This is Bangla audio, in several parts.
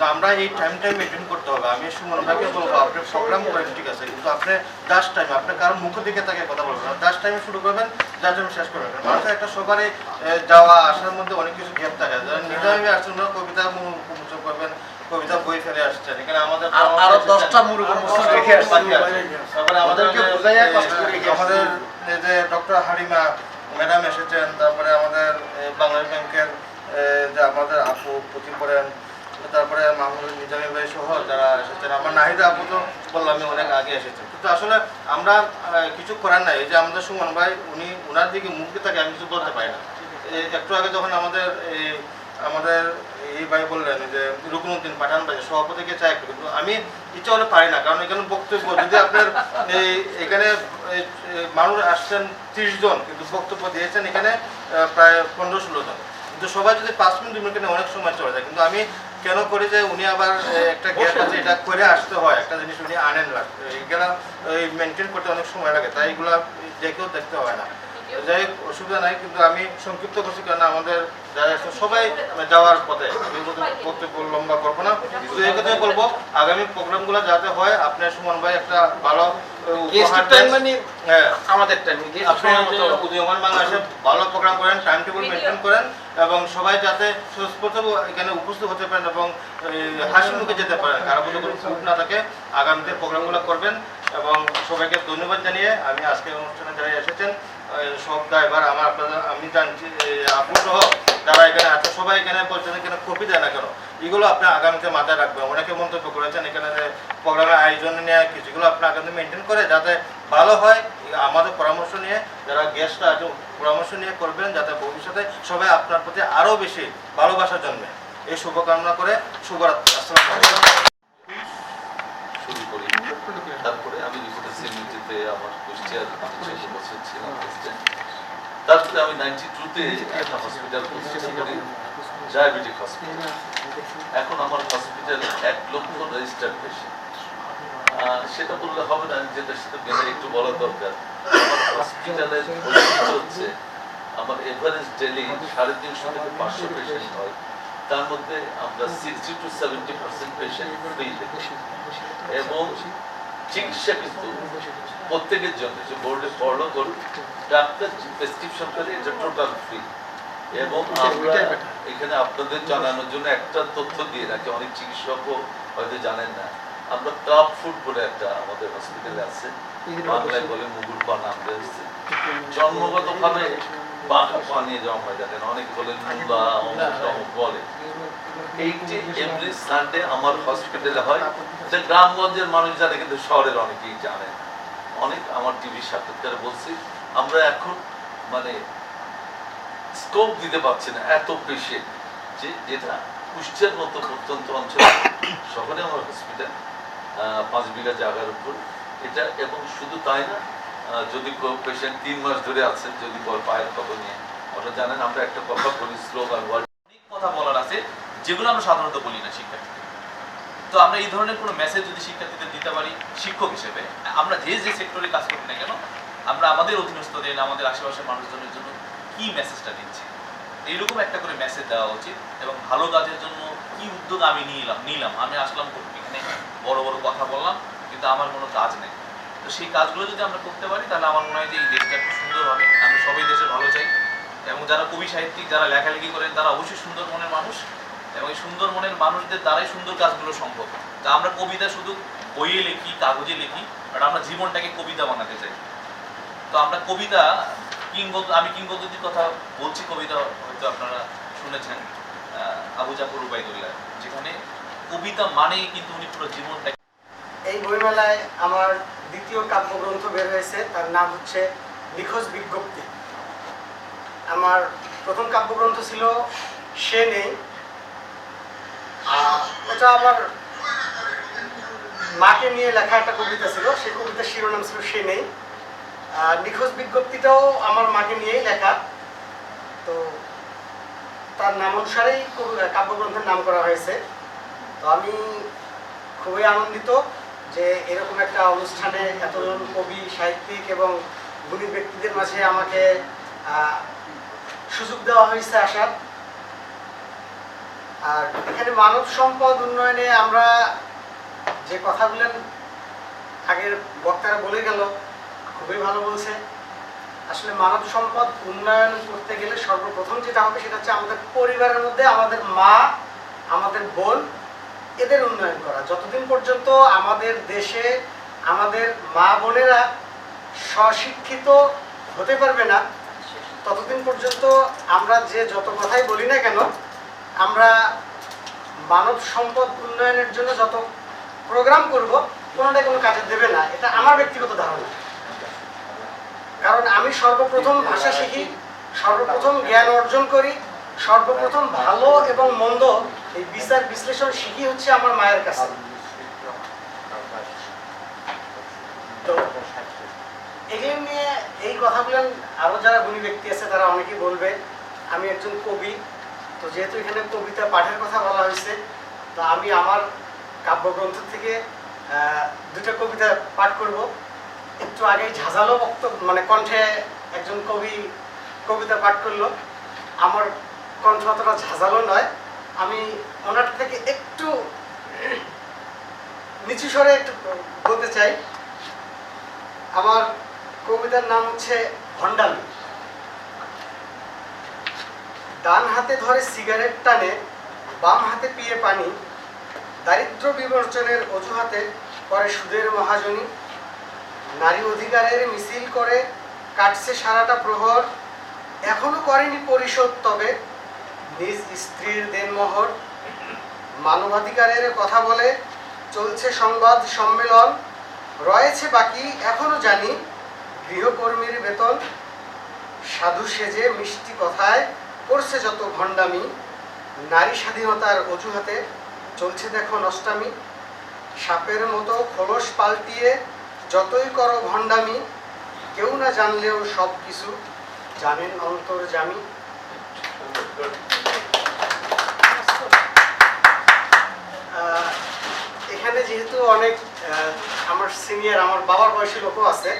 তো আমরা এই টাইমটাই মেনটেন করতে হবে। আমি সুমন ভাইকে বলব আপনি প্রোগ্রাম করেন ঠিক আছে কিন্তু আপনি দাস টাইম আপনি কারোর মুখ দিকে তাকে কথা বলবেন না। দাস টাইমে শুরু করবেন যার জন্য শেষ করবেন। মানুষের একটা সবারই যাওয়া আসার মধ্যে অনেক কিছু গ্যাপ থাকে। যারা নিজামে আসছেন ওনারা কবিতা উন্মোচন করবেন কবিতা বই ফেলে আসছেন। এখানে আমাদের আরও দশটা মুসুর রেখে আসছি। বাকি আছে। তারপরে আমাদেরকে বোঝাইয়া কষ্ট করে আমাদের যে ডক্টর হারিমা ম্যাডাম এসেছেন তারপরে আমাদের বাংলাদেশ ব্যাংকের যে আমাদের আপু পুঁথি পড়েন তারপরে মাহমুদ নিজামী ভাই সহ যারা এসেছেন, আমার নাহিদা আপু তো বললাম আমি অনেক আগে এসেছেন। কিন্তু আসলে আমরা কিছু করার নাই। যে আমাদের সুমন ভাই, উনি ওনার দিকে মুখ থাকে আমি কিছু বলতে পারি না। একটু আগে যখন আমাদের এই আমাদের এই ভাই বললেন যে রুকনুদ্দিন পাঠান ভাই সভাপতিকে চাই কিন্তু আমি ইচ্ছা হলে পারি না, কারণ এখানে বক্তব্য, যদি আপনার এই এখানে মানুষ আসছেন ত্রিশ জন, কিন্তু বক্তব্য দিয়েছেন এখানে প্রায় পনেরো ষোলো জন। কিন্তু সবাই যদি পাঁচ মিনিট, দুই মিনিট অনেক সময় চলে যায়। কিন্তু আমি কেন করে যে উনি আবার একটা গ্যাপ আছে এটা করে আসতে হয়। একটা জিনিস উনি আনেন না। এগুলা মেনটেন করতে অনেক সময় লাগে। তাই এগুলা দেখেও দেখতে হয় না। যাই হোক, অসুবিধা নাই কিন্তু আমি সংক্ষিপ্ত করছি কারণ আমাদের যারা আছে সবাই যাওয়ার পথে। আমি বলতে- বক্তব্য লম্বা করব না। শুধু এই কথাই বলব আগামী প্রোগ্রাম প্রোগ্রামগুলো যাতে হয় আপনার সুমন ভাই একটা ভালো দেন। মানে হ্যাঁ। আমাদের টাইম আপনি যে উদীয়মান বাংলাদেশে ভালো প্রোগ্রাম করেন টাইম টেবিল মেনটেন করেন এবং সবাই যাতে সুস্পষ্ট এখানে উপস্থিত হতে পারেন এবং হাসি মুখে যেতে পারেন। কারও কোনো না থাকে আগামীতে প্রোগ্রামগুলো করবেন। এবং সবাইকে ধন্যবাদ জানিয়ে আমি আজকে অনুষ্ঠানে যারা এসেছেন সব ড্রাইভার আমার আপনারা আমি জানছি এই, আপু সহ যারা এখানে আছে সবাই এখানে বলছেন এখানে কপি দেয় না কেন? এগুলো আপনি আগামীতে মাথায় রাখবেন। অনেকে মন্তব্য করেছেন এখানে প্রোগ্রামের আয়োজন নিয়ে কিছুগুলো আপনি আগামী মেনটেন করে যাতে ভালো হয়। আমাদের পরামর্শ নিয়ে যারা গেস্টরা আছে পরামর্শ নিয়ে করবেন যাতে ভবিষ্যতে সবাই আপনার প্রতি আরও বেশি ভালোবাসা জন্মে। এই শুভকামনা করে শুভরাত্রি। আসসালামু শুরু করি তারপরে আমি রিপোর্টার সিএমজিতে আমার কুষ্টিয়ার চোদ্দ বছর ছিলাম তারপরে আমি নাইনটি টুতে একটা হসপিটাল প্রতিষ্ঠা করি ডায়াবেটিক হসপিটাল এখন আমার হসপিটাল এক লক্ষ রেজিস্টার্ড পেশেন্ট সেটা বললে হবে না যেটা সেটা গেলে একটু বলা দরকার। আমার হসপিটালের হচ্ছে আমার এভারেজ ডেলি সাড়ে তিনশো থেকে পাঁচশো পেশেন্ট হয়। তার মধ্যে আমরা sixty to seventy percent patient free এবং চিকিৎসা কিন্তু প্রত্যেকের জন্য। যে বোর্ডে পড়ল করুন ডাক্তার প্রেসক্রিপশন করে এটা টোটাল ফ্রি এবং আমরা এখানে আপনাদের জানানোর জন্য একটা তথ্য দিয়ে রাখি। অনেক চিকিৎসকও হয়তো জানেন না। আমরা ক্লাব ফুড বলে একটা আমাদের হসপিটালে আছে। বাংলায় বলে মুগুর পা নাম রয়েছে সানডে আমার এখন মানে স্কোপ দিতে পারছি না, এত পেশেন্ট যে, যেটা কুষ্টিয়ার মতো প্রত্যন্ত অঞ্চল শহরে আমার হসপিটাল পাঁচ বিঘা জায়গার উপর, এটা এবং শুধু তাই না যদি পেশেন্ট তিন মাস ধরে আছে, যদি পায়ের খবর নিয়ে। ওটা জানেন, আমরা একটা কথা বলি স্লোগান অনেক কথা বলার আছে, যেগুলো আমরা সাধারণত বলি না শিক্ষার্থীদের। তো আমরা এই ধরনের কোনো মেসেজ যদি শিক্ষার্থীদের দিতে পারি, শিক্ষক হিসেবে, আমরা যে যে সেক্টরে কাজ করি না কেন, আমরা আমাদের অধীনস্থদের আমাদের আশেপাশের মানুষজনের জন্য কি মেসেজটা দিচ্ছি? এইরকম একটা করে মেসেজ দেওয়া উচিত এবং ভালো কাজের জন্য কি উদ্যোগ আমি নিলাম নিলাম। আমি আসলাম, এখানে বড় বড় কথা বললাম, কিন্তু আমার কোনো কাজ নেই। সেই কাজগুলো যদি আমরা করতে পারি, তাহলে আমার মনে হয় যে এই দেশটা খুব সুন্দর হবে। আমি সবাই দেশে ভালো চাই। এবং যারা কবি সাহিত্যিক, যারা লেখালেখি করেন, তারা অবশ্যই সুন্দর মনের মানুষ। এবং এই সুন্দর মনের মানুষদের দ্বারাই সুন্দর কাজগুলো সম্ভব। তা আমরা কবিতা শুধু বইয়ে লিখি, কাগজে লিখি বাট আমরা জীবনটাকে কবিতা বানাতে চাই। তো আমরা কবিতা কিংবদ আমি কিংবদন্তির কথা বলছি, কবিতা হয়তো আপনারা শুনেছেন আবু জাফর উবাইদুল্লাহ, যেখানে কবিতা মানেই কিন্তু উনি পুরো জীবনটাকে এই বইমেলায় আমার দ্বিতীয় কাব্যগ্রন্থ বের হয়েছে, তার নাম হচ্ছে নিখোঁজ বিজ্ঞপ্তি। আমার প্রথম কাব্যগ্রন্থ ছিল সে নেই। ওটা আমার মাকে নিয়ে লেখা একটা কবিতা ছিল সেই কবিতার শিরোনাম ছিল সে নেই। আর নিখোঁজ বিজ্ঞপ্তিটাও আমার মাকে নিয়েই লেখা। তো তার নাম অনুসারেই কবি- কাব্যগ্রন্থের নাম করা হয়েছে। তো আমি খুবই আনন্দিত। যে এরকম একটা অনুষ্ঠানে এতজন কবি, সাহিত্যিক এবং গুণী ব্যক্তিদের মাঝে আমাকে সুযোগ দেওয়া হয়েছে আসার। আর এখানে মানব সম্পদ উন্নয়নে আমরা যে কথাগুলো আগের বক্তারা বলে গেল, খুবই ভালো বলছে। আসলে মানব সম্পদ উন্নয়ন করতে গেলে সর্বপ্রথম যেটা হবে সেটা হচ্ছে আমাদের পরিবারের মধ্যে আমাদের মা, আমাদের বোন এদের উন্নয়ন করা। যতদিন পর্যন্ত আমাদের দেশে আমাদের মা বোনেরা স্বশিক্ষিত হতে পারবে না, ততদিন পর্যন্ত আমরা যে যত কথাই বলি না কেন, আমরা মানব সম্পদ উন্নয়নের জন্য যত প্রোগ্রাম করব, কোনোটাই কোনো কাজে দেবে না। এটা আমার ব্যক্তিগত ধারণা। কারণ আমি সর্বপ্রথম ভাষা শিখি, সর্বপ্রথম জ্ঞান অর্জন করি, সর্বপ্রথম ভালো এবং মন্দ এই বিচার বিশ্লেষণ শিখি হচ্ছে আমার মায়ের কাছে। নিয়ে এই কথাগুলো আরও যারা গুণী ব্যক্তি আছে, তারা অনেকেই বলবে, আমি একজন কবি, তো যেহেতু এখানে কবিতা পাঠের কথা বলা হয়েছে, তো আমি আমার কাব্যগ্রন্থ থেকে দুটো কবিতা পাঠ করব। একটু আগেই ঝাঁঝালো বক্তব্য মানে কণ্ঠে একজন কবি কবিতা পাঠ করল। আমার কণ্ঠ অতটা ঝাঁঝালো নয় আমি ওনার থেকে একটু নিচু স্বরে একটু বলতে চাই। আমার কবিতার নাম হচ্ছে ভণ্ডামি। ডান হাতে ধরে সিগারেট টানে, বাম হাতে পিয়ে পানি, দারিদ্র বিমোচনের অজুহাতে করে সুদের মহাজনী, নারী অধিকারের মিছিল করে কাটছে সারাটা প্রহর, এখনও করেনি পরিশোধ তবে নিজ স্ত্রীর দেনমোহর মানবাধিকারের কথা বলে চলছে সংবাদ সম্মেলন। রয়েছে বাকি, এখনও জানি, গৃহকর্মীর বেতন। সাধু সেজে মিষ্টি কথায় করছে যত ভণ্ডামি। নারী স্বাধীনতার অজুহাতে চলছে দেখো নষ্টামি। সাপের মতো খোলস পাল্টিয়ে যতই করো ভণ্ডামি, কেউ না জানলেও সব কিছু জানেন অন্তর্জামি আহ, এখানে যেহেতু অনেক আমার সিনিয়র আমার বাবার বয়সী লোকও আছে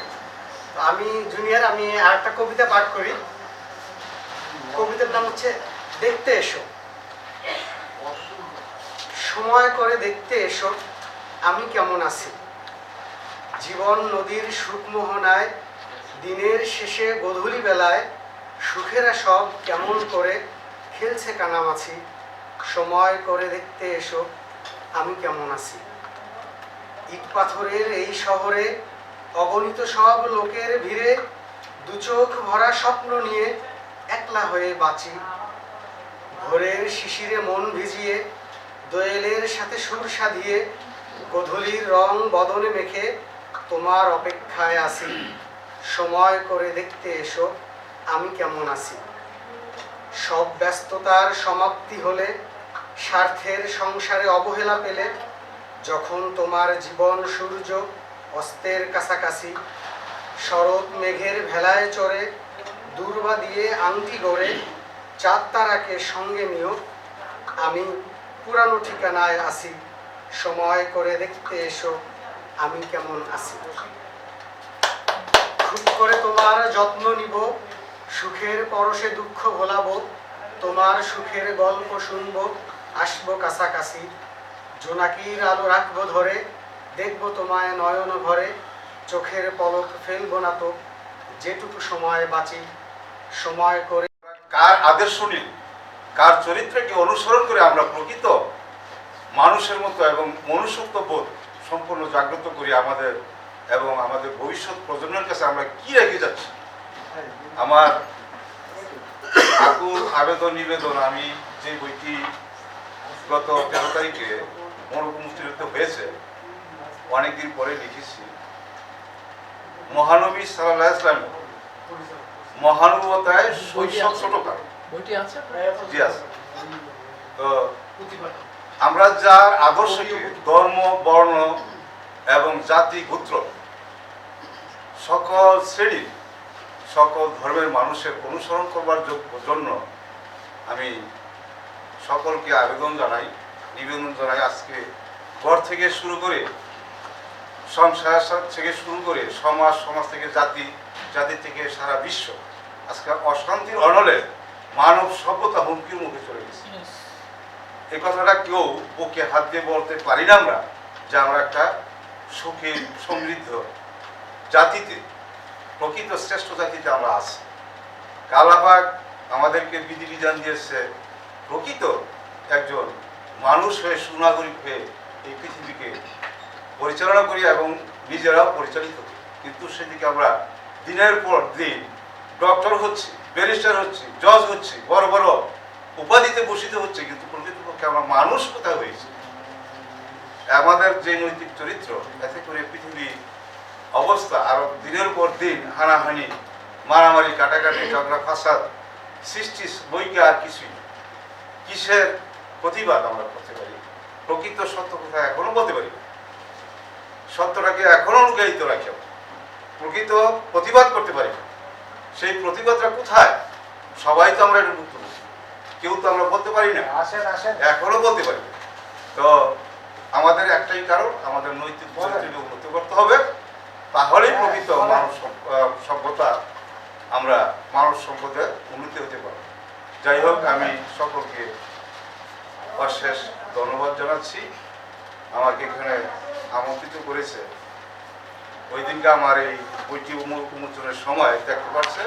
আমি জুনিয়র আমি আর একটা কবিতা পাঠ করি। কবিতার নাম হচ্ছে দেখতে এসো। সময় করে দেখতে এসো, আমি কেমন আছি? জীবন নদীর সুখমোহনায় দিনের শেষে গধূলি বেলায়, সুখেরা সব কেমন করে খেলছে কানামাছি? সময় করে দেখতে এসো, আমি কেমন আছি? ইট পাথরের এই শহরে অগণিত সব লোকের ভিড়ে দু চোখ ভরা স্বপ্ন নিয়ে একলা হয়ে বাঁচি। ভোরের শিশিরে মন ভিজিয়ে, দোয়েলের সাথে সুর সাধিয়ে, গধূলির রং বদলে মেখে তোমার অপেক্ষায় আছি। সময় করে দেখতে এসো, আমি কেমন আছি। সব ব্যস্ততার সমাপ্তি হলে, স্বার্থের সংসারে অবহেলা পেলে যখন তোমার জীবন সূর্য অস্তের কাছাকাছি, শরৎ মেঘের ভেলায় চড়ে দূর্বা দিয়ে আংটি গড়ে চাঁদ তারাকে সঙ্গে নিও, আমি পুরানো ঠিকানায় আসি সময় করে দেখতে এসো, আমি কেমন আছি। খুব করে তোমার যত্ন নিব, সুখের পরশে দুঃখ ভোলাবো, তোমার সুখের গল্প শুনব, আসব কাছাকাছি। জোনাকির আলো রাখব ধরে, দেখব তোমায় নয়ন ভরে, চোখের পলক ফেলব না তো, যেটুকু সময় বাঁচি, সময় করে কার আদর্শ নিয়ে কার চরিত্রকে অনুসরণ করে আমরা প্রকৃত মানুষের মতো এবং মনুষ্যত্ব বোধ সম্পূর্ণ জাগ্রত করি আমাদের এবং আমাদের ভবিষ্যৎ প্রজন্মের কাছে আমরা কি রেখে যাচ্ছি? আমার আবেদন নিবেদন আমি যে বইটি গত তেরো তারিখে মরুমুষ্টিতে হয়েছে অনেকদিন পরে লিখেছি। মহানবী সাল্লাহ ইসলাম মহানুভবতায় শৈশব ছোটকাল জি আছে। তো আমরা যার আদর্শকে ধর্ম বর্ণ এবং জাতি গোত্র সকল শ্রেণির সকল ধর্মের মানুষের অনুসরণ করবার জন্য আমি সকলকে আবেদন জানাই। নিবেদন জানাই আজকে। ঘর থেকে শুরু করে সংসার থেকে শুরু করে সমাজ সমাজ থেকে জাতি জাতি থেকে সারা বিশ্ব আজকে অশান্তির অনলে মানব সভ্যতা হুমকির মুখে চলে গেছে। এই কথাটা কেউ বুকে হাত দিয়ে বলতে পারি না আমরা যে আমরা একটা সুখী সমৃদ্ধ জাতিতে প্রকৃত শ্রেষ্ঠ জাতিতে আমরা আছি। কালাবাগ আমাদেরকে বিধিবিধান দিয়েছে প্রকৃত একজন মানুষ হয়ে সুনাগরিক হয়ে এই পৃথিবীকে পরিচালনা করি এবং নিজেরাও পরিচালিত কিন্তু সেদিকে আমরা দিনের পর দিন ডক্টর হচ্ছি, ব্যারিস্টার হচ্ছি, জজ হচ্ছি, বড় বড় উপাধিতে বসিত হচ্ছে, কিন্তু প্রকৃতপক্ষে আমরা মানুষ কোথায় হয়েছি আমাদের যে নৈতিক চরিত্র, এতে করে পৃথিবীর অবস্থা আরও দিনের পর দিন হানাহানি, মারামারি, কাটাকাটি, ঝগড়া, ফাসাদ, সৃষ্টি বইকে আর কিছুই। কিসের প্রতিবাদ আমরা করতে পারি। প্রকৃত সত্য কথা এখনও বলতে পারি। সত্যটাকে এখনও অনুগায়িত রাখি আমরা। প্রকৃত প্রতিবাদ করতে পারি। সেই প্রতিবাদটা কোথায়? সবাই তো আমরা এটা মুক্ত কেউ তো আমরা বলতে পারি না। আসেন আসেন। এখনও বলতে পারি। তো আমাদের একটাই কারণ আমাদের নৈতিক চরিত্রকে উন্নত করতে হবে। তাহলেই প্রকৃত মানব সভ্যতা আমরা মানব সম্পদে উন্নতি হতে পারব। যাই হোক আমি সকলকে অশেষ ধন্যবাদ জানাচ্ছি। আমাকে এখানে আমন্ত্রিত করেছে। ওই দিনকে আমার এই বইটি উন্মোচনের সময় দেখতে পাচ্ছে